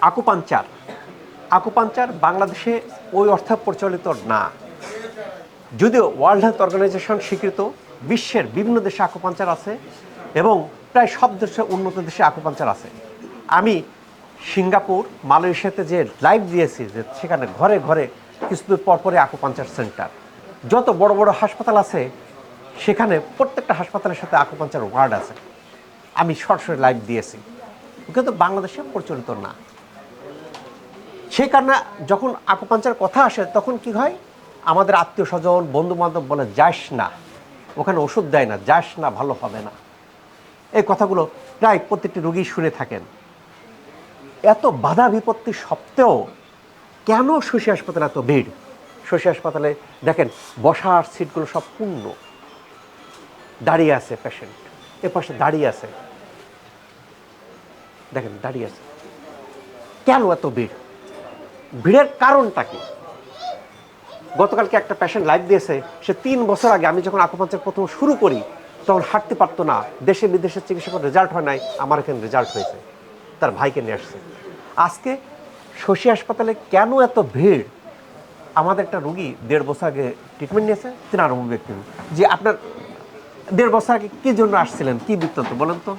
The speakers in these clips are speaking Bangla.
আকুপাঞ্চার। আকুপাঞ্চার বাংলাদেশে ওই অর্থে প্রচলিত না। যদিও ওয়ার্ল্ড হেলথ অর্গানাইজেশন স্বীকৃত, বিশ্বের বিভিন্ন দেশে আকুপাঞ্চার আছে এবং প্রায় সব দেশে উন্নত দেশে আকুপাঞ্চার আছে। আমি সিঙ্গাপুর, মালয়েশিয়াতে যে লাইভ দিয়েছি যে সেখানে ঘরে ঘরে কিছুদিন পর পরে আকুপাঞ্চার সেন্টার। যত বড় বড় হাসপাতাল আছে, সেখানে প্রত্যেকটা হাসপাতালের সাথে আকুপাঞ্চার ওয়ার্ড আছে। আমি সরাসরি লাইভ দিয়েছি। কিন্তু বাংলাদেশে প্রচলিত না। সেই কারণে যখন আকুপাঞ্চার কথা আসে, তখন কি হয়? আমাদের আত্মীয় স্বজন বন্ধু বান্ধব বলে, যাস না। ওখানে ওষুধ দেয় না, যাস না, ভালো হবে না। এই কথাগুলো প্রায় প্রত্যেকটি রোগী শুনে থাকেন। এত বাধা বিপত্তি সত্ত্বেও কেন শশী হাসপাতালে এত ভিড়? শশী হাসপাতালে দেখেন, বসার সিটগুলো সব পূর্ণ। দাঁড়িয়ে আছে পেশেন্ট এ পাশে দাঁড়িয়ে আছে। দেখেন, দাঁড়িয়ে আছে। কেন এত ভিড়? ভিড়ের কারণটা কি? গতকালকে একটা পেশেন্ট লাইভ দিয়েছে, সে তিন বছর আগে আমি যখন আকুপাঞ্চার প্রথম শুরু করি, তখন হাঁটতে পারতো না। দেশে বিদেশে চিকিৎসা করে রেজাল্ট হয় নাই, আমার এখানে রেজাল্ট হয়েছে। তার ভাইকে নিয়ে আসছে। আজকে শশী হাসপাতালে কেন এত ভিড়? আমাদের একটা রুগী দেড় বছর আগে ট্রিটমেন্ট নিয়েছে, তিনি আরম্ভ ব্যক্তি। যে আপনার দেড় বছর আগে কি জন্য আসছিলেন? কী বৃত্তান্ত, বলেন তো।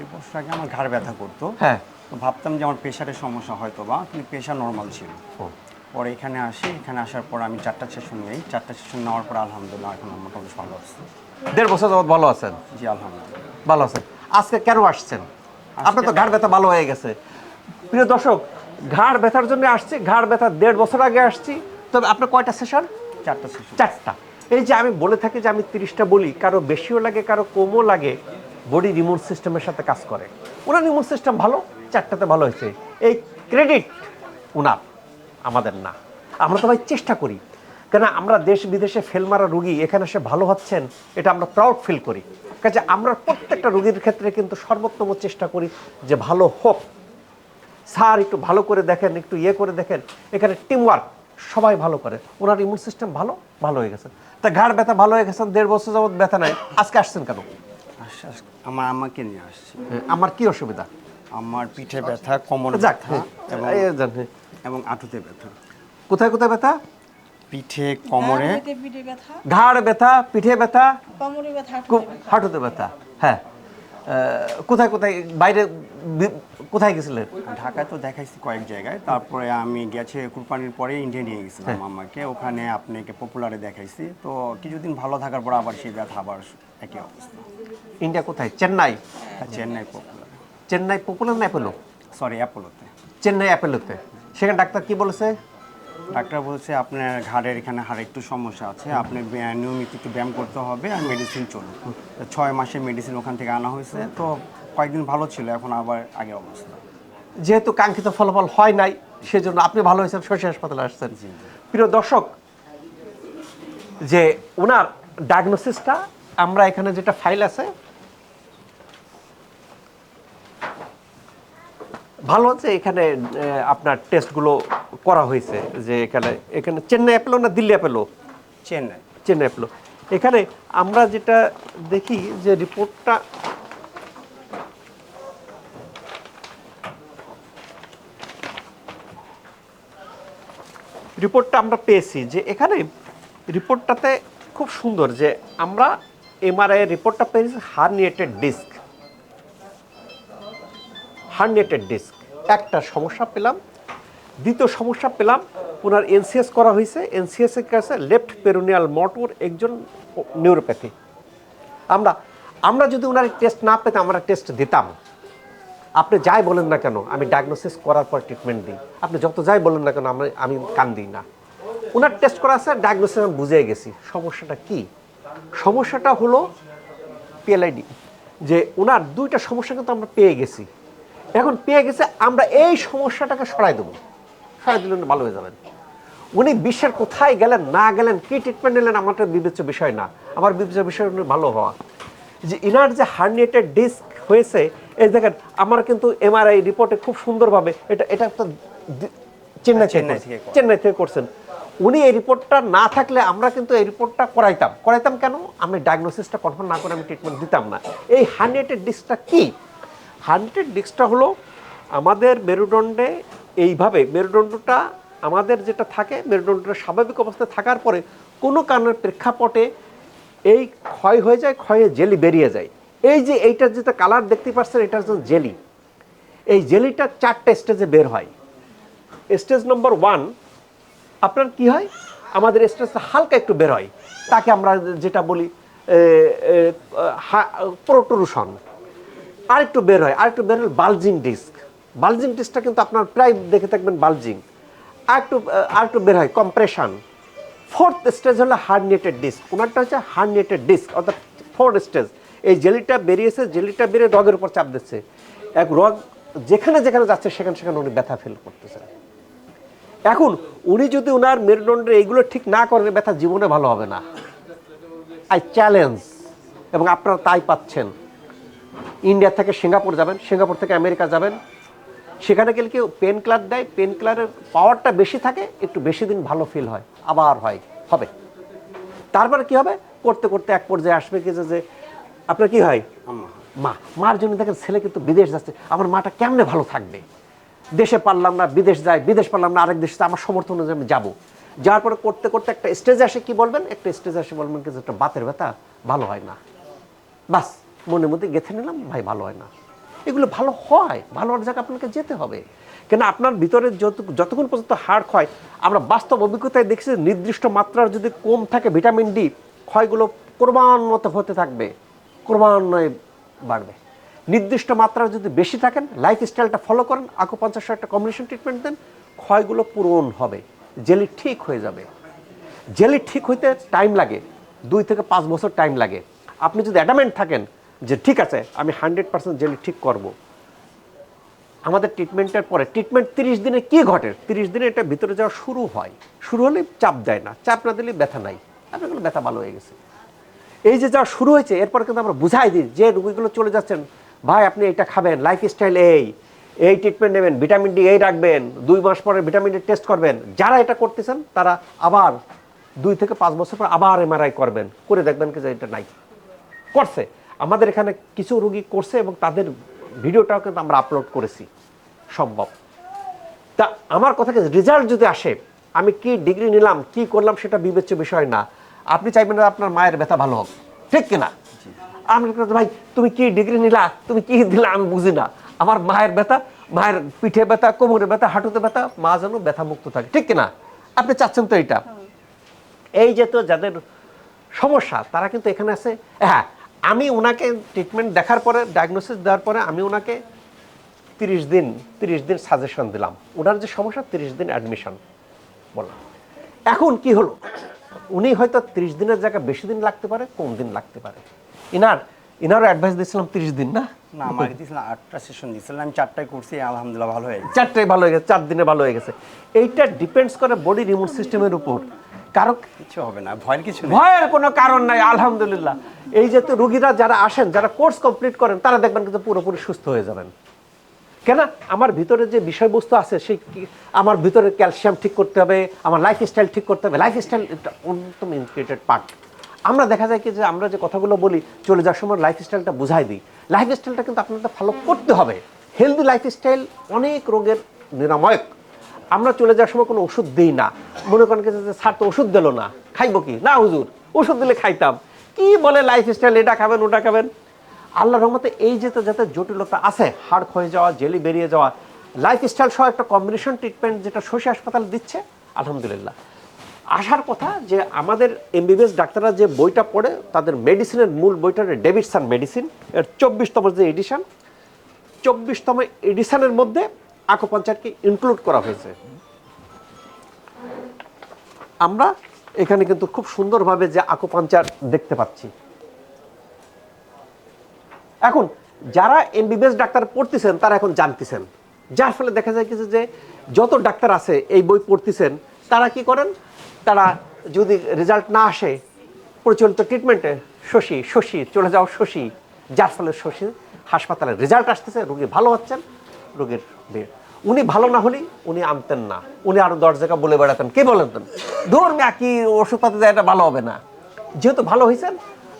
এই বছর আগে আমার ঘাড় ব্যথা করতো। হ্যাঁ। তো ভাবতাম যে আমার প্রেশারের সমস্যা হয়তো বা কিন্তু প্রেশার নর্মাল ছিল। পরে এখানে আসি এখানে আসার পর আমি চারটা সেশন নেই। চারটা সেশন নেওয়ার পর আলহামদুলিল্লাহ এখন মোটামুটি ভালো আছে। দেড় বছর যাবত ভালো আছেন? জি আলহামদুলিল্লাহ। ভালো আছেন। আজকে কেন আসছেন? আপনার তো ঘাড় ব্যথা ভালো হয়ে গেছে। প্রিয় দর্শক ঘাড় ব্যথার জন্য আসছি ঘাড় ব্যথা দেড় বছর আগে আসছি। তবে আপনার কয়টা সেশন চারটা সেশন চারটা। এই যে আমি বলে থাকি যে আমি তিরিশটা বলি কারও বেশিও লাগে কারও কমও লাগে। বডি রিমোট সিস্টেমের সাথে কাজ করে। ওনার রিমোট সিস্টেম ভালো, চারটাতে ভালো হয়েছে। এই ক্রেডিট ওনার আমাদের না। আমরা তো ভাই চেষ্টা করি। কেন আমরা দেশ বিদেশে ফেল মারা রুগী, এখানে সে ভালো হচ্ছেন, এটা আমরা প্রাউড ফিল করি। কাজে আমরা প্রত্যেকটা রুগীর ক্ষেত্রে কিন্তু সর্বোত্তম চেষ্টা করি যে ভালো হোক। স্যার একটু ভালো করে দেখেন, একটু ইয়ে করে দেখেন। এখানে টিমওয়ার্ক সবাই ভালো করে। ওনার ইমিউন সিস্টেম ভালো ভালো হয়ে গেছে। তা ঘাড় ব্যথা ভালো হয়ে গেছেন দেড় বছর যাবত ব্যথা নাই। আজকে আসছেন কেন? আমার আমাকে নিয়ে আসছি। আমার কি অসুবিধা? আমার পিঠে ব্যথা কোমরে যাক ব্যথা এবং আঁটুতে ব্যথা। কোথায় কোথায় ব্যথা? পিঠে কোমরে। ঘাড় ব্যথা পিঠে ব্যথা কোমরে ব্যথা। হাঁটুতে ব্যথা। হ্যাঁ। কোথায় কোথায় বাইরে কোথায় গেছিলেন? ঢাকায় তো দেখাইছি কয়েক জায়গায়। তারপরে আমি গেছে কুরবানির পরে ইন্ডিয়া নিয়ে গেছিলাম হ্যাঁ। আমাকে ওখানে আপনাকে পপুলারে দেখাইছি। তো কিছুদিন ভালো থাকার পর আবার সেই ব্যথা আবার একই অবস্থা। ইন্ডিয়া কোথায়? চেন্নাই? চেন্নাই পপুলার চেন্নাই পপুলার না অ্যাপেলো? সরি অ্যাপোলোতে। চেন্নাই অ্যাপেলোতে। সেখানে ডাক্তার কি বলেছে? ডাক্তার বলছে আপনার ঘাড়ের এখানে হাড়ে একটু সমস্যা আছে। আপনি নিয়মিত একটু ব্যায়াম করতে হবে আর মেডিসিন চলুন। ছয় মাসের মেডিসিন ওখান থেকে আনা হয়েছে। তো কয়েকদিন ভালো ছিল এখন আবার আগের অবস্থা। যেহেতু কাঙ্ক্ষিত ফলাফল হয় নাই সেজন্য আপনি ভালো হয়েছেন শশী হাসপাতালে আসছেন। প্রিয় দর্শক যে ওনার ডায়াগনোসিসটা আমরা এখানে যেটা ফাইল আছে ভালো আছে এখানে আপনার টেস্টগুলো করা হয়েছে যে এখানে এখানে চেন্নাই অ্যাপেলো না দিল্লি অ্যাপেলো চেন্নাই। চেন্নাই অ্যাপেলো এখানে আমরা যেটা দেখি যে রিপোর্টটা রিপোর্টটা আমরা পেয়েছি যে এখানে রিপোর্টটাতে খুব সুন্দর যে আমরা এমআরআই রিপোর্টটা পেয়েছি হার্নিয়েটেড ডিস্ক হার্নিয়েটেড ডিস্ক একটা সমস্যা পেলাম দ্বিতীয় সমস্যা পেলাম ওনার এনসিএস করা হয়েছে। এনসিএস এর কাছে লেফট পেরোনিয়াল মোটর একজন নিউরোপ্যাথি। আমরা আমরা যদি ওনার টেস্ট না পেতাম, আমরা টেস্ট দিতাম। আপনি যাই বলেন না কেন, আমি ডায়াগনোসিস করার পর ট্রিটমেন্ট দিই। আপনি যত যাই বলেন না কেন আমি আমি কান দিই না। ওনার টেস্ট করা আছে ডায়াগনোসিস আমি বুঝে গেছি। সমস্যাটা কি? সমস্যাটা হলো পিএলআইডি যে ওনার দুইটা সমস্যা কিন্তু আমরা পেয়ে গেছি। এখন পেয়ে গেছে, আমরা এই সমস্যাটাকে সরাই দেবো। উনি ভালো হয়ে যাবেন। উনি বিশ্বের কোথায় গেলেন না গেলেন কি ট্রিটমেন্ট নিলেন আমার বিবেচ্য বিষয় না। আমার বিবেচ্য বিষয় উনি ভালো হওয়া। যে ইনার যে হার্নিয়েটেড ডিস্ক হয়েছে এই দেখেন আমার কিন্তু এমআরআই রিপোর্টে খুব সুন্দরভাবে এটা এটা একটা চেন্নাই চেন্নাই থেকে থেকে চেন্নাই থেকে করছেন। উনি এই রিপোর্টটা না থাকলে আমরা কিন্তু এই রিপোর্টটা করাইতাম। করাইতাম কেন? আমি ডায়াগনোসিসটা কনফার্ম না করে আমি ট্রিটমেন্ট দিতাম না। এই হার্নিয়েটেড ডিস্কটা কি? হার্নিয়েটেড ডিস্কটা হলো আমাদের মেরুদণ্ডে এইভাবে মেরুদণ্ডটা আমাদের যেটা থাকে, মেরুদণ্ডটা স্বাভাবিক অবস্থায় থাকার পরে কোনো কারণের প্রেক্ষাপটে এই ক্ষয় হয়ে যায়, ক্ষয়ে জেলি বেরিয়ে যায়। এই যে এইটার যেটা কালার দেখতে পাচ্ছেন, এটা হচ্ছে জেলি। এই জেলিটা চারটে স্টেজে বের হয়। স্টেজ নম্বর ওয়ান আপনার কি হয়? আমাদের স্টেজটা হালকা একটু বের হয়। তাকে আমরা যেটা বলি প্রোটরুশন আরেকটু বের হয়, আরেকটু বের হয় বালজিং ডিস্ক বালজিং ডিস্কটা কিন্তু আপনার প্রায় দেখে থাকবেন বালজিং। আরেকটু আরেকটু বের হয় কম্প্রেশন ফোর্থ স্টেজ হলো হার্নিয়েটেড ডিস্ক ওনারটা হচ্ছে হার্নিয়েটেড ডিস্ক অর্থাৎ ফোর্থ স্টেজ এই জেলিটা বেরিয়েছে, জেলিটা বেরিয়ে রগের উপর চাপ দিচ্ছে। এক রগ যেখানে যেখানে যাচ্ছে, সেখানে সেখানে উনি ব্যথা ফিল করতেছেন এখন উনি যদি ওনার মেরুদণ্ডের এইগুলো ঠিক না করেন ব্যথা জীবনে ভালো হবে না। আই চ্যালেঞ্জ এবং আপনারা তাই পাচ্ছেন। ইন্ডিয়া থেকে সিঙ্গাপুর যাবেন, সিঙ্গাপুর থেকে আমেরিকা যাবেন। সেখানে গেলে কেউ পেন ক্লার দেয়? পেন ক্লারের পাওয়ারটা বেশি থাকে একটু বেশি দিন ভালো ফিল হয় আবার হয় হবে। তারপরে কি হবে? করতে করতে এক পর্যায়ে আসবে কি যে- আপনার কি হয়? মা। মার জন্য দেখেন ছেলে কিন্তু বিদেশ যাচ্ছে আমার মাটা কেমনে ভালো থাকবে? দেশে পারলাম না বিদেশ যাই বিদেশ পারলাম না আরেক দেশে আমার সমর্থন অনুযায়ী আমি যাব। যাওয়ার পরে করতে করতে একটা স্টেজে আসে কি বলবেন? একটা স্টেজে আসে বলবেন কি একটা বাতের ব্যথা ভালো হয় না। বাস মনের মধ্যে গেঁথে নিলাম ভাই ভালো হয় না। এগুলো ভালো হয়, ভালো হওয়ার জায়গায় আপনাকে যেতে হবে। কেন আপনার ভিতরে যত, যতক্ষণ পর্যন্ত হাড় ক্ষয়, আমরা বাস্তব অভিজ্ঞতায় দেখছি নির্দিষ্ট মাত্রার যদি কম থাকে ভিটামিন ডি, ক্ষয়গুলো ক্রমান্বত হতে থাকবে, ক্রমান্বয়ে বাড়বে। নির্দিষ্ট মাত্রার যদি বেশি থাকেন লাইফ স্টাইলটা ফলো করেন আকু পঞ্চাশ একটা কম্বিনেশন ট্রিটমেন্ট দেন, ক্ষয়গুলো পূরণ হবে, জেলি ঠিক হয়ে যাবে। জেলি ঠিক হইতে টাইম লাগে, দুই থেকে পাঁচ বছর টাইম লাগে। আপনি যদি অ্যাডামেন্ট থাকেন যে ঠিক আছে, আমি হান্ড্রেড পার্সেন্ট জেলি ঠিক করব। আমাদের ট্রিটমেন্টের পরে ট্রিটমেন্ট তিরিশ দিনে কি ঘটে? তিরিশ দিনে এটা ভিতরে যাওয়া শুরু হয়। শুরু হলে চাপ দেয় না। চাপ না দিলে ব্যথা নাই। আপনার ব্যথা ভালো হয়ে গেছে। এই যে যা শুরু হয়েছে, এরপর কিন্তু আমরা বুঝাই দিই যে রুগীগুলো চলে যাচ্ছেন। ভাই, আপনি এটা খাবেন লাইফ স্টাইল এই। এই ট্রিটমেন্ট নেবেন ভিটামিন ডি এই রাখবেন, দুই মাস পরে ভিটামিন ডি টেস্ট করবেন। যারা এটা করতেছেন, তারা আবার দুই থেকে পাঁচ বছর পর আবার এমআরআই করবেন। করে দেখবেন কি যে এটা নাই। করছে। আমাদের এখানে কিছু রুগী করছে এবং তাদের ভিডিওটাও কিন্তু আমরা আপলোড করেছি। সম্ভব। তা আমার কথা কি রেজাল্ট যদি আসে আমি কি ডিগ্রি নিলাম কি করলাম সেটা বিবেচ্য বিষয় না। আপনি চাইবেন না আপনার মায়ের ব্যথা ভালো হোক। ঠিক কিনা? আমি ভাই তুমি কি ডিগ্রি নিলা? তুমি কি দিলা? আমি বুঝি না। আমার মায়ের ব্যথা মায়ের পিঠে ব্যথা কোমরে ব্যথা হাঁটুতে ব্যথা মা যেন ব্যথা মুক্ত থাকে। ঠিক কিনা? আপনি চাচ্ছেন তো এটা এই যে তো যাদের সমস্যা তারা কিন্তু এখানে আছে। হ্যাঁ আমি ওনাকে ট্রিটমেন্ট দেখার পরে ডায়াগনোসিস দেওয়ার পরে আমি ওনাকে তিরিশ দিন তিরিশ দিন সাজেশন দিলাম। ওনার যে সমস্যা তিরিশ দিন অ্যাডমিশন বললাম। এখন কি হলো? উনি হয়তো তিরিশ দিনের জায়গায় বেশি দিন লাগতে পারে কম দিন লাগতে পারে। ইনার ইনারও অ্যাডভাইস দিয়েছিলাম তিরিশ দিন না? না আমাকে দিয়েছিলাম আটটা সেশন দিয়েছিলাম। আমি চারটায় করছি আলহামদুলিল্লাহ ভালো হয়ে গেছে। চারটায় ভালো হয়ে গেছে চার দিনে ভালো হয়ে গেছে। এইটা ডিপেন্ডস করে বডির ইমিউন সিস্টেমের উপর। কারও কিছু হবে না ভয়ের কিছু নেই। ভয়ের কোনো কারণ নাই আলহামদুলিল্লাহ। এই যে তো রুগীরা যারা আসেন, যারা কোর্স কমপ্লিট করেন, তারা দেখবেন কিন্তু পুরোপুরি সুস্থ হয়ে যাবেন। কেন? আমার ভিতরে যে বিষয়বস্তু আছে, সেই আমার ভিতরে ক্যালসিয়াম ঠিক করতে হবে, আমার লাইফ স্টাইল ঠিক করতে হবে। লাইফ স্টাইল এটা অন্যতম ইনক্রিয়েটেড পার্ট আমরা দেখা যায় কি যে আমরা যে কথাগুলো বলি, চলে যাওয়ার সময় লাইফ স্টাইলটা বুঝাই দিই। লাইফ স্টাইলটা কিন্তু আপনাদের ফলো করতে হবে। হেলদি লাইফ স্টাইল অনেক রোগের নিরাময়ক। আমরা চলে যাওয়ার সময় কোনো ওষুধ দিই না। মনে করেন যে স্যার তো ওষুধ দিল না। খাইবো কি? না হুজুর, ওষুধ দিলে খাইতাম। কি বলে লাইফ স্টাইল এটা খাবেন, ওটা খাবেন? আল্লাহ রহমতে এই যে তো যাতে জটিলতা আছে, হাড় ক্ষয়ে যাওয়া, জেলি বেরিয়ে যাওয়া লাইফ স্টাইল সহ একটা কম্বিনেশন ট্রিটমেন্ট যেটা শশী হাসপাতাল দিচ্ছে, আলহামদুলিল্লাহ। আসার কথা যে আমাদের এমবিবিএস ডাক্তাররা যে বইটা পড়ে, তাদের মেডিসিনের মূল বইটা ডেভিডসান মেডিসিন এর চব্বিশতম যে এডিশন চব্বিশতম এডিশনের মধ্যে আকোপাঞ্চারকে ইনক্লুড করা হয়েছে। আমরা এখানে কিন্তু খুব সুন্দরভাবে যে আকোপাঞ্চার দেখতে পাচ্ছি। এখন, যারা এমবিবিএস ডাক্তার পড়তেছেন, তারা এখন জানতেছেন। যার ফলে দেখা যায় কিছু যে, যত ডাক্তার আছে, এই বই পড়তেছেন, তারা কি করেন? তারা যদি রেজাল্ট না আসে, প্রচলিত ট্রিটমেন্টে, শশী শশী, চলে যাও শশী। যার ফলে শশী হাসপাতালে রেজাল্ট আসতেছে, রোগী ভালো হচ্ছেন, রোগীর বের উনি ভালো না হলেই উনি আনতেন না। উনি আরও দশ জায়গা বলে বেড়াতেন। কে বলেন ধর মা কি ওষুধপাতি দেয় এটা ভালো হবে না। যেহেতু ভালো হয়েছেন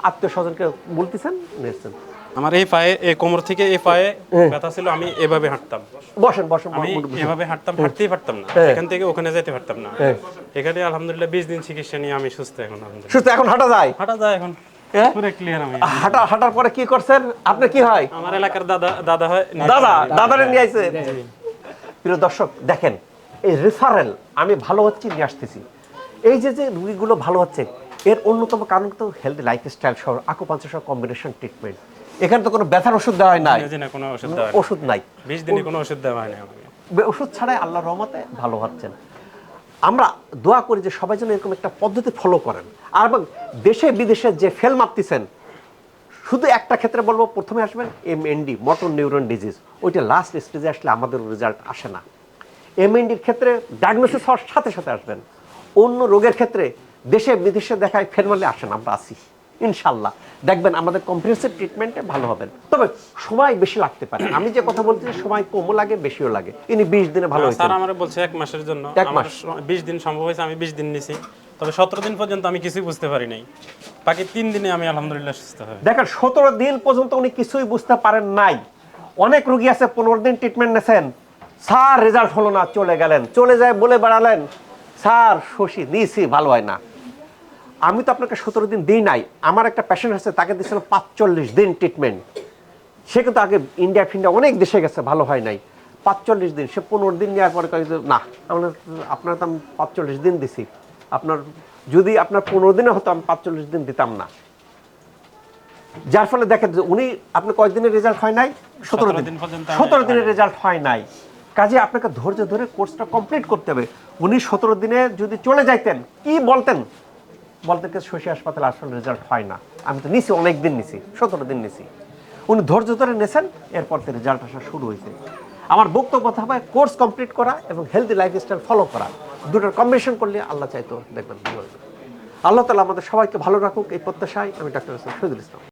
আত্মীয় স্বজনকে বলতেছেন নিয়েছেন। আমার এই পায়ে এই কোমর থেকে এই পায়ে ব্যথা ছিল আমি এভাবে হাঁটতাম। বসেন বসেন আমি এভাবে হাঁটতাম হাঁটতেই পারতাম না। হ্যাঁ। এখান থেকে ওখানে যেতে পারতাম না। হ্যাঁ। এখানে আলহামদুলিল্লাহ বিশ দিন চিকিৎসা নিয়ে আমি সুস্থ এখন আলহামদুলিল্লাহ। সুস্থ এখন হাঁটা যায়? হাঁটা যায় এখন। হ্যাঁ? পুরো ক্লিয়ার আমি। হাঁটা হাঁটার পরে কি করছেন? আপনি কি হয়? আমার এলাকার দাদা দাদা হয় দাদা দাদারে নিয়ে আইছে প্রিয় দর্শক দেখেন এই রেফারেল আমি ভালো হচ্ছি নিয়ে আসতেছি। এই যে যে রুগীগুলো ভালো হচ্ছে এর অন্যতম কারণ তো হেলদি লাইফস্টাইল সহ আকুপাঞ্চার সহ কম্বিনেশন ট্রিটমেন্ট এখানে তো কোনো ব্যথার ওষুধ দেওয়া হয় নাই। না ওষুধ নাই। বিশ দিনে কোনো ওষুধ দেওয়া আমাকে। বে- ওষুধ ছাড়াই আল্লাহ রহমতে ভালো হচ্ছেন। আমরা দোয়া করি যে সবাই যেন এরকম একটা পদ্ধতি ফলো করেন। আর এবং দেশে বিদেশে যে ফেল মাপতেছেন শুধু একটা ক্ষেত্রে বলব প্রথমে আসবেন এমএনডি মোটর নিউরন ডিজিজ ওইটা লাস্ট স্টেজে আসলে আমাদের রেজাল্ট আসে না। এমএনডির ক্ষেত্রে ডায়াগনোসিস হওয়ার সাথে সাথে আসবেন। অন্য রোগের ক্ষেত্রে দেশে বিদেশে দেখায় ফের মারলে আসেন আমরা আসি ইনশাল্লাহ দেখবেন আমাদের কম্প্রিহেন্সিভ ট্রিটমেন্টে ভালো হবেন। তবে সময় বেশি লাগতে পারে। আমি যে কথা বলছি সময় কমও লাগে বেশিও লাগে। ইনি বিশ দিনে ভালো স্যার আমার বলছে এক মাসের জন্য। এক মাস। বিশ দিন সম্ভব হয়েছে আমি বিশ দিন নিছি। তবে সতেরো দিন পর্যন্ত আমি কিছুই বুঝতে পারি নাই। বাকি তিন দিনে আমি আলহামদুলিল্লাহ সুস্থ হই দেখেন, সতেরো দিন পর্যন্ত উনি কিছুই বুঝতে পারেন নাই। অনেক রুগী আছে, পনেরো দিন ট্রিটমেন্ট নেছেন। স্যার রেজাল্ট হলো না, চলে গেলেন। চলে যায়, বলে বেড়ালেন, স্যার, শশী দিয়েছি ভালো হয় না। আমি তো আপনাকে সতেরো দিন দিই নাই। আমার একটা পেশেন্ট আছে, তাকে দিয়েছিল পাঁচচল্লিশ দিন ট্রিটমেন্ট সে কিন্তু আগে ইন্ডিয়া ফিন্ডিয়া অনেক দেশে গেছে, ভালো হয় নাই। পাঁচচল্লিশ দিন, সে পনেরো দিন নেওয়ার পরে না, আমরা আপনার তো আমি পাঁচচল্লিশ দিন দিছি। আপনার যদি আপনার পনেরো দিনে হতো আমি পাঁচচল্লিশ দিন দিতাম না। যার ফলে দেখেন যে উনি আপনি কয়েকদিনের রেজাল্ট হয় নাই? সতেরো দিন। সতেরো দিনের রেজাল্ট হয় নাই। কাজে আপনাকে ধৈর্য ধরে কোর্সটা কমপ্লিট করতে হবে। উনি সতেরো দিনে যদি চলে যাইতেন কি বলতেন? বলতেন কি শশী হাসপাতালে আসলে রেজাল্ট হয় না। আমি তো নিছি অনেক দিন নিছি সতেরো দিন নিছি। উনি ধৈর্য ধরে নেছেন এরপর থেকে রেজাল্ট আসা শুরু হয়েছে আমার বক্তব্য হবে কোর্স কমপ্লিট করা এবং হেলদি লাইফস্টাইল ফলো করা। দুটোর কম্বিনেশন করলে আল্লাহ চাইতো দেখবেন আল্লাহ তালা আমাদের সবাইকে ভালো রাখুক, এই প্রত্যাশায় আমি ডাক্তার শহীদুল ইসলাম।